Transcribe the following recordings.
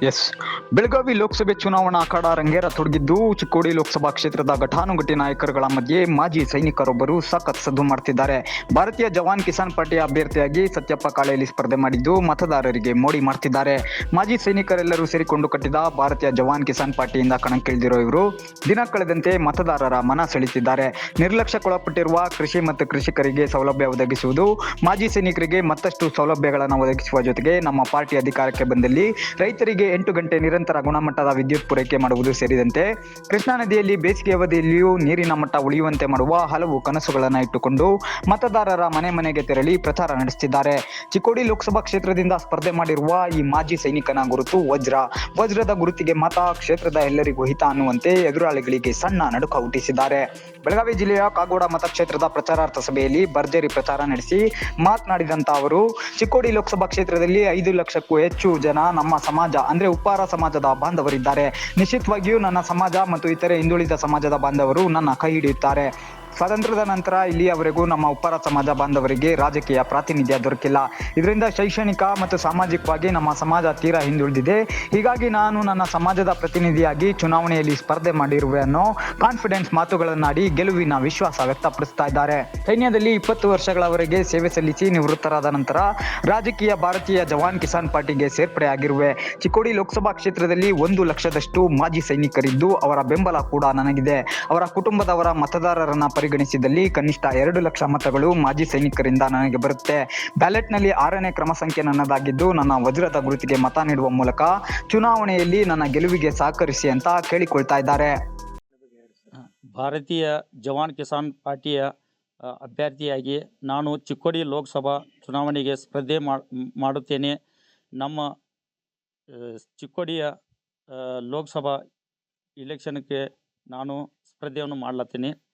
Yes. Belagavi ಲೋಕಸಭೆ ಚುನಾವಣಾ ಅಖಾಡ ರಂಗೇರ ತೊಡಗಿದ್ದು, ಚಿಕ್ಕೋಡಿ ಲೋಕಸಭಾ ಕ್ಷೇತ್ರದ ಘಟಾನುಘಟಿ ನಾಯಕರುಗಳ ಮಧ್ಯೆ ಮಾಜಿ ಸೈನಿಕರೊಬ್ಬರು ಸಖತ್ ಸದ್ದು ಮಾಡುತ್ತಿದ್ದಾರೆ ಭಾರತೀಯ ಜವಾನ್ ಕಿಸಾನ್ ಪಾರ್ಟಿಯ ಅಭ್ಯರ್ಥಿಯಾಗಿ ಸತ್ಯಪ್ಪ ಕಾಳೆಯಲ್ಲಿ ಸ್ಪರ್ಧೆ ಮಾಡಿದ್ದು ಮತದಾರರಿಗೆ ಮೋಡಿ ಮಾಡ್ತಿದ್ದಾರೆ. ಮಾಜಿ ಸೈನಿಕರೆಲ್ಲರೂ ಸೇರಿಕೊಂಡು ಕಟ್ಟಿದ ಭಾರತೀಯ ಜವಾನ್ ಕಿಸಾನ್ ಪಾರ್ಟಿಯಿಂದ ಕಣಕ್ಕಿಳಿದಿರೋ ಇವರು ದಿನ ಕಳೆದಂತೆ ಮತದಾರರ ಮನ ಸೆಳೆತಿದ್ದಾರೆ. ನಿರ್ಲಕ್ಷ್ಯಕ್ಕೊಳಪಟ್ಟಿರುವ ಕೃಷಿ ಮತ್ತು ಕೃಷಿಕರಿಗೆ ಸೌಲಭ್ಯ ಒದಗಿಸುವುದು, ಮಾಜಿ ಸೈನಿಕರಿಗೆ ಮತ್ತಷ್ಟು ಸೌಲಭ್ಯಗಳನ್ನು ಒದಗಿಸುವ ಜೊತೆಗೆ ನಮ್ಮ ಪಾರ್ಟಿ ಅಧಿಕಾರಕ್ಕೆ ಬಂದಲ್ಲಿ ರೈತರಿಗೆ ಎಂಟು ಗಂಟೆ ನಿರಂತರ ಗುಣಮಟ್ಟದ ವಿದ್ಯುತ್ ಪೂರೈಕೆ ಮಾಡುವುದು ಸೇರಿದಂತೆ ಕೃಷ್ಣಾ ನದಿಯಲ್ಲಿ ಬೇಸಿಗೆ ಅವಧಿಯಲ್ಲಿಯೂ ನೀರಿನ ಮಟ್ಟ ಉಳಿಯುವಂತೆ ಮಾಡುವ ಹಲವು ಕನಸುಗಳನ್ನು ಇಟ್ಟುಕೊಂಡು ಮತದಾರರ ಮನೆ ಮನೆಗೆ ತೆರಳಿ ಪ್ರಚಾರ ನಡೆಸುತ್ತಿದ್ದಾರೆ. ಚಿಕ್ಕೋಡಿ ಲೋಕಸಭಾ ಕ್ಷೇತ್ರದಿಂದ ಸ್ಪರ್ಧೆ ಮಾಡಿರುವ ಈ ಮಾಜಿ ಸೈನಿಕನ ಗುರುತು ವಜ್ರ. ವಜ್ರದ ಗುರುತಿಗೆ ಮತ, ಕ್ಷೇತ್ರದ ಎಲ್ಲರಿಗೂ ಹಿತ ಅನ್ನುವಂತೆ ಎದುರಾಳಿಗಳಿಗೆ ಸಣ್ಣ ನಡುಕ ಹುಟ್ಟಿಸಿದ್ದಾರೆ. ಬೆಳಗಾವಿ ಜಿಲ್ಲೆಯ ಕಾಗೋಡ ಮತಕ್ಷೇತ್ರದ ಪ್ರಚಾರಾರ್ಥ ಸಭೆಯಲ್ಲಿ ಭರ್ಜರಿ ಪ್ರಚಾರ ನಡೆಸಿ ಮಾತನಾಡಿದಂತ ಅವರು, ಚಿಕ್ಕೋಡಿ ಲೋಕಸಭಾ ಕ್ಷೇತ್ರದಲ್ಲಿ ಐದು ಲಕ್ಷಕ್ಕೂ ಹೆಚ್ಚು ಜನ ನಮ್ಮ ಸಮಾಜ, ಅಂದ್ರೆ ಉಪ್ಪಾರ ಸಮಾಜದ ಬಾಂಧವರಿದ್ದಾರೆ. ನಿಶ್ಚಿತವಾಗಿಯೂ ನನ್ನ ಸಮಾಜ ಮತ್ತು ಇತರೆ ಹಿಂದುಳಿದ ಸಮಾಜದ ಬಾಂಧವರು ನನ್ನ ಕೈ ಹಿಡಿಯುತ್ತಾರೆ. ಸ್ವಾತಂತ್ರ್ಯದ ನಂತರ ಇಲ್ಲಿಯವರೆಗೂ ನಮ್ಮ ಉಪ್ಪಾರ ಸಮಾಜ ಬಾಂಧವರಿಗೆ ರಾಜಕೀಯ ಪ್ರಾತಿನಿಧ್ಯ ದೊರಕಿಲ್ಲ. ಇದರಿಂದ ಶೈಕ್ಷಣಿಕ ಮತ್ತು ಸಾಮಾಜಿಕವಾಗಿ ನಮ್ಮ ಸಮಾಜ ತೀರಾ ಹಿಂದುಳಿದಿದೆ. ಹೀಗಾಗಿ ನಾನು ನನ್ನ ಸಮಾಜದ ಪ್ರತಿನಿಧಿಯಾಗಿ ಚುನಾವಣೆಯಲ್ಲಿ ಸ್ಪರ್ಧೆ ಮಾಡಿರುವೆ ಅನ್ನೋ ಕಾನ್ಫಿಡೆನ್ಸ್ ಮಾತುಗಳನ್ನಾಡಿ ಗೆಲುವಿನ ವಿಶ್ವಾಸ ವ್ಯಕ್ತಪಡಿಸ್ತಾ ಇದ್ದಾರೆ. ಸೈನ್ಯದಲ್ಲಿ ಇಪ್ಪತ್ತು ವರ್ಷಗಳವರೆಗೆ ಸೇವೆ ಸಲ್ಲಿಸಿ ನಿವೃತ್ತರಾದ ನಂತರ ರಾಜಕೀಯ ಭಾರತೀಯ ಜವಾನ್ ಕಿಸಾನ್ ಪಾರ್ಟಿಗೆ ಸೇರ್ಪಡೆಯಾಗಿರುವೆ. ಚಿಕ್ಕೋಡಿ ಲೋಕಸಭಾ ಕ್ಷೇತ್ರದಲ್ಲಿ ಒಂದು ಲಕ್ಷದಷ್ಟು ಮಾಜಿ ಸೈನಿಕರಿದ್ದು ಅವರ ಬೆಂಬಲ ಕೂಡ ನನಗಿದೆ. ಅವರ ಕುಟುಂಬದವರ ಮತದಾರರನ್ನ ಪರಿಗಣಿಸಿದಲ್ಲಿ ಕನಿಷ್ಠ ಎರಡು ಲಕ್ಷ ಮತಗಳು ಮಾಜಿ ಸೈನಿಕರಿಂದ ನನಗೆ ಬರುತ್ತೆ. ಬ್ಯಾಲೆಟ್ನಲ್ಲಿ ಆರನೇ ಕ್ರಮ ಸಂಖ್ಯೆ ನನ್ನದಾಗಿದ್ದು ನನ್ನ ವಜ್ರದ ಗುರುತಿಗೆ ಮತ ನೀಡುವ ಮೂಲಕ ಚುನಾವಣೆಯಲ್ಲಿ ನನ್ನ ಗೆಲುವಿಗೆ ಸಹಕರಿಸಿ ಅಂತ ಕೇಳಿಕೊಳ್ತಾ ಇದ್ದಾರೆ. ಭಾರತೀಯ ಜವಾನ್ ಕಿಸಾನ್ ಪಾರ್ಟಿಯ ಅಭ್ಯರ್ಥಿಯಾಗಿ ನಾನು ಚಿಕ್ಕೋಡಿ ಲೋಕಸಭಾ ಚುನಾವಣೆಗೆ ಸ್ಪರ್ಧೆ ಮಾಡ್- ಮಾಡುತ್ತೇನೆ. ನಮ್ಮ ಚಿಕ್ಕೋಡಿಯ ಲೋಕಸಭಾ ಇಲೆಕ್ಷನ್ಗೆ ನಾನು ಸ್ಪರ್ಧೆಯನ್ನು ಮಾಡ್ಲತ್ತೀನಿ.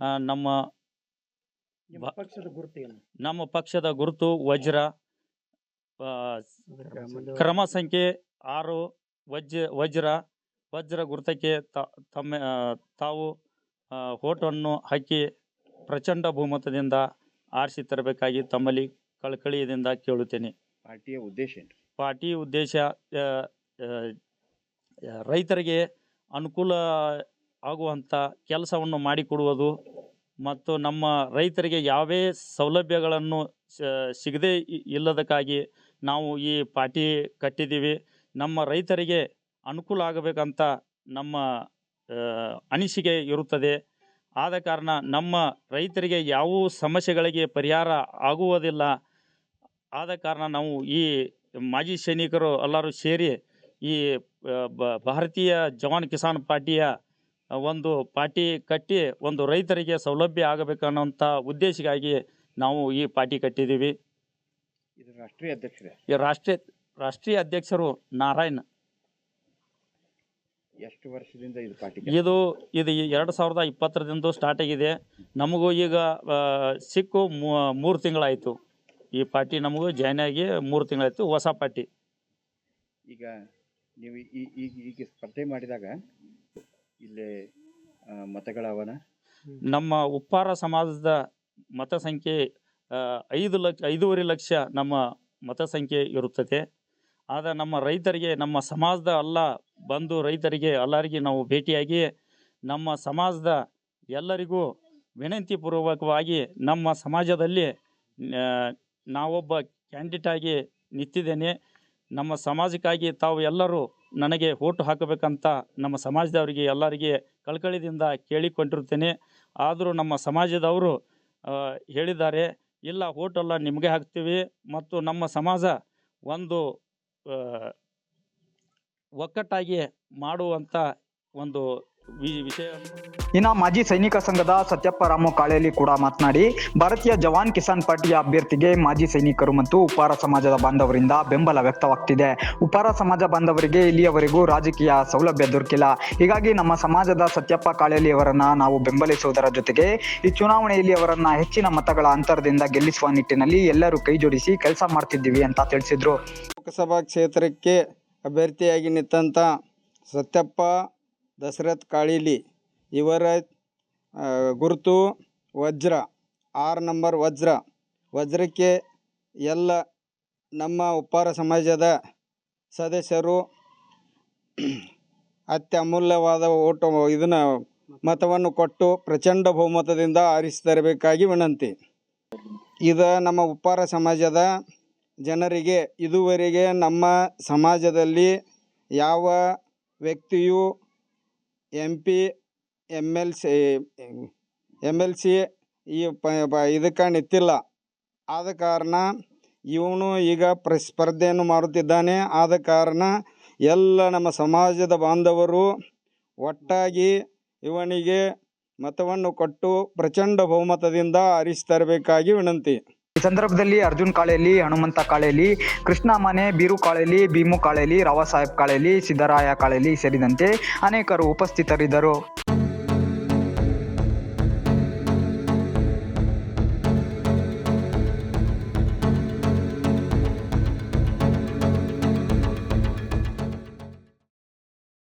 ಆ, ನಮ್ಮ ಪಕ್ಷದ ಗುರುತು ಏನು? ನಮ್ಮ ಪಕ್ಷದ ಗುರುತು ವಜ್ರ ಆ, ಕ್ರಮ ಸಂಖ್ಯೆ ಆರು ವಜ್ರ ವಜ್ರ ವಜ್ರ ಗುರುತಕ್ಕೆ ತ- ತಮ್ಮ ಆ, ತಾವು ಆ, ಓಟನ್ನು ಹಾಕಿ ಪ್ರಚಂಡ ಬಹುಮತದಿಂದ ಆರಿಸಿ ತರಬೇಕಾಗಿ ತಮ್ಮಲ್ಲಿ ಕಳಕಳಿಯದಿಂದ ಕೇಳುತ್ತೇನೆ. ಪಾರ್ಟಿಯ ಉದ್ದೇಶ ಏನು? ಪಾರ್ಟಿ ಉದ್ದೇಶ ಆ, ಆ, ಆ, ರೈತರಿಗೆ ಅನುಕೂಲ ಆಗುವಂಥ ಕೆಲಸವನ್ನು ಮಾಡಿಕೊಡುವುದು ಮತ್ತು ನಮ್ಮ ರೈತರಿಗೆ ಯಾವೇ ಸೌಲಭ್ಯಗಳನ್ನು ಸಿಗದೇ ಇಲ್ಲದಕ್ಕಾಗಿ ನಾವು ಈ ಪಾಟಿ ಕಟ್ಟಿದ್ದೀವಿ. ನಮ್ಮ ರೈತರಿಗೆ ಅನುಕೂಲ ಆಗಬೇಕಂತ ನಮ್ಮ ಅನಿಸಿಕೆ ಇರುತ್ತದೆ. ಆದ ಕಾರಣ ನಮ್ಮ ರೈತರಿಗೆ ಯಾವ ಸಮಸ್ಯೆಗಳಿಗೆ ಪರಿಹಾರ ಆಗುವುದಿಲ್ಲ. ಆದ ಕಾರಣ ನಾವು ಈ ಮಾಜಿ ಸೈನಿಕರು ಎಲ್ಲರೂ ಸೇರಿ ಈ ಭಾರತೀಯ ಜವಾನ್ ಕಿಸಾನ್ ಪಾರ್ಟಿಯ ಒಂದು ಪಾಟಿ ಕಟ್ಟಿ ಒಂದು ರೈತರಿಗೆ ಸೌಲಭ್ಯ ಆಗಬೇಕನ್ನೋಂಥ ಉದ್ದೇಶಕ್ಕಾಗಿ ನಾವು ಈ ಪಾಟಿ ಕಟ್ಟಿದ್ದೀವಿ. ಇದು ರಾಷ್ಟ್ರೀಯ ಅಧ್ಯಕ್ಷರೇ? ಈ ರಾಷ್ಟ್ರೀಯ ರಾಷ್ಟ್ರೀಯ ಅಧ್ಯಕ್ಷರು ನಾರಾಯಣ್. ಎಷ್ಟು ವರ್ಷದಿಂದ ಇದು ಪಾರ್ಟಿ ಇದು ಇದು ಎರಡು ಸಾವಿರದ ಇಪ್ಪತ್ತರದಿಂದ ಸ್ಟಾರ್ಟ್ ಆಗಿದೆ. ನಮಗೂ ಈಗ ಆ, ಸಿಕ್ಕು ಮೂ- ಮೂರು ತಿಂಗಳಾಯಿತು. ಈ ಪಾರ್ಟಿ ನಮಗೂ ಜಾಯ್ನ್ ಆಗಿ ಮೂರು ತಿಂಗಳಾಯಿತು ಹೊಸ ಪಾರ್ಟಿ ಈಗ ನೀವು ಈ ಈಗ ಈಗ ಸ್ಪರ್ಧೆ ಮಾಡಿದಾಗ ಇಲ್ಲಿ ಮತಗಳ ಮತಗಳವನ? ನಮ್ಮ ಉಪ್ಪಾರ ಸಮಾಜದ ಮತ ಸಂಖ್ಯೆ ಐದು ಲಕ್ಷ ಐದೂವರೆ ಲಕ್ಷ ನಮ್ಮ ಮತ ಸಂಖ್ಯೆ ಇರುತ್ತದೆ. ಆದರೆ ನಮ್ಮ ರೈತರಿಗೆ, ನಮ್ಮ ಸಮಾಜದ ಅಲ್ಲ ಬಂದು ರೈತರಿಗೆ, ಎಲ್ಲರಿಗೆ ನಾವು ಭೇಟಿಯಾಗಿ ನಮ್ಮ ಸಮಾಜದ ಎಲ್ಲರಿಗೂ ವಿನಂತಿ ಪೂರ್ವಕವಾಗಿ ನಮ್ಮ ಸಮಾಜದಲ್ಲಿ ನಾವೊಬ್ಬ ಕ್ಯಾಂಡಿಡೇಟ್ ಆಗಿ ನಿಂತಿದ್ದೇನೆ. ನಮ್ಮ ಸಮಾಜಕ್ಕಾಗಿ ತಾವು ಎಲ್ಲರೂ ನನಗೆ ಓಟು ಹಾಕಬೇಕಂತ ನಮ್ಮ ಸಮಾಜದವರಿಗೆ ಎಲ್ಲರಿಗೆ ಕಳ್ಕಳಿದಿಂದ ಕೇಳಿಕೊಂಡಿರ್ತೇನೆ ಆದರೂ ನಮ್ಮ ಸಮಾಜದವರು ಹೇಳಿದ್ದಾರೆ, ಇಲ್ಲ, ಓಟೆಲ್ಲ ನಿಮಗೆ ಹಾಕ್ತೀವಿ ಮತ್ತು ನಮ್ಮ ಸಮಾಜ ಒಂದು ಒಕ್ಕಟ್ಟಾಗಿ ಮಾಡುವಂಥ ಒಂದು ವಿಷಯ ಇನ್ನ ಮಾಜಿ ಸೈನಿಕ ಸಂಘದ ಸತ್ಯಪ್ಪ ರಾಮು ಕಾಳೇಲಿ ಕೂಡ ಮಾತನಾಡಿ ಭಾರತೀಯ ಜವಾನ್ ಕಿಸಾನ್ ಪಾರ್ಟಿಯ ಅಭ್ಯರ್ಥಿಗೆ ಮಾಜಿ ಸೈನಿಕರು ಮತ್ತು ಉಪಾರ ಸಮಾಜದ ಬಾಂಧವರಿಂದ ಬೆಂಬಲ ವ್ಯಕ್ತವಾಗ್ತಿದೆ. ಉಪಾರ ಸಮಾಜ ಬಾಂಧವರಿಗೆ ಇಲ್ಲಿಯವರೆಗೂ ರಾಜಕೀಯ ಸೌಲಭ್ಯ ದೊರಕಿಲ್ಲ. ಹೀಗಾಗಿ ನಮ್ಮ ಸಮಾಜದ ಸತ್ಯಪ್ಪ ಕಾಳೇಲಿ ಅವರನ್ನ ನಾವು ಬೆಂಬಲಿಸುವುದರ ಜೊತೆಗೆ ಈ ಚುನಾವಣೆಯಲ್ಲಿ ಅವರನ್ನ ಹೆಚ್ಚಿನ ಮತಗಳ ಅಂತರದಿಂದ ಗೆಲ್ಲಿಸುವ ನಿಟ್ಟಿನಲ್ಲಿ ಎಲ್ಲರೂ ಕೈ ಜೋಡಿಸಿ ಕೆಲಸ ಮಾಡ್ತಿದ್ದೀವಿ ಅಂತ ತಿಳಿಸಿದ್ರು. ಲೋಕಸಭಾ ಕ್ಷೇತ್ರಕ್ಕೆ ಅಭ್ಯರ್ಥಿಯಾಗಿ ನಿಂತ ಸತ್ಯಪ್ಪ ದಶರಥ್ ಕಾಳಿಲಿ. ಇವರ ಗುರುತು ವಜ್ರ. ಆರು ನಂಬರ್ ವಜ್ರ. ವಜ್ರಕ್ಕೆ ಎಲ್ಲ ನಮ್ಮ ಉಪ್ಪಾರ ಸಮಾಜದ ಸದಸ್ಯರು ಅತ್ಯಮೂಲ್ಯವಾದ ಓಟ, ಇದನ್ನು ಮತವನ್ನು ಕೊಟ್ಟು ಪ್ರಚಂಡ ಬಹುಮತದಿಂದ ಆರಿಸ್ತರಬೇಕಾಗಿ ವಿನಂತಿ. ಇದು ನಮ್ಮ ಉಪ್ಪಾರ ಸಮಾಜದ ಜನರಿಗೆ, ಇದುವರೆಗೆ ನಮ್ಮ ಸಮಾಜದಲ್ಲಿ ಯಾವ ವ್ಯಕ್ತಿಯು M P M L C M L C ಈ ಪ ಪ ಇದಕ್ಕೆ ನಿಂತಿಲ್ಲ. ಆದ ಕಾರಣ ಇವನು ಈಗ ಪ್ರ, ಸ್ಪರ್ಧೆಯನ್ನು ಮಾಡುತ್ತಿದ್ದಾನೆ. ಆದ ಕಾರಣ ಎಲ್ಲ ನಮ್ಮ ಸಮಾಜದ ಬಾಂಧವರು ಒಟ್ಟಾಗಿ ಇವನಿಗೆ ಮತವನ್ನು ಕೊಟ್ಟು ಪ್ರಚಂಡ ಬಹುಮತದಿಂದ ಹರಿಸ್ತರಬೇಕಾಗಿ ವಿನಂತಿ. ಈ ಸಂದರ್ಭದಲ್ಲಿ ಅರ್ಜುನ್ ಕಾಳೇಲಿ, ಹನುಮಂತ ಕಾಳೇಲಿ, ಕೃಷ್ಣ ಮನೆ, ಬೀರು ಕಾಳೇಲಿ, ಭೀಮು ಕಾಳೇಲಿ ರಾವ ಸಾಹೇಬ್ ಕಾಳೇಲಿ ಸಿದ್ದರಾಯ ಕಾಳೇಲಿ ಸೇರಿದಂತೆ ಅನೇಕರು ಉಪಸ್ಥಿತರಿದ್ದರು.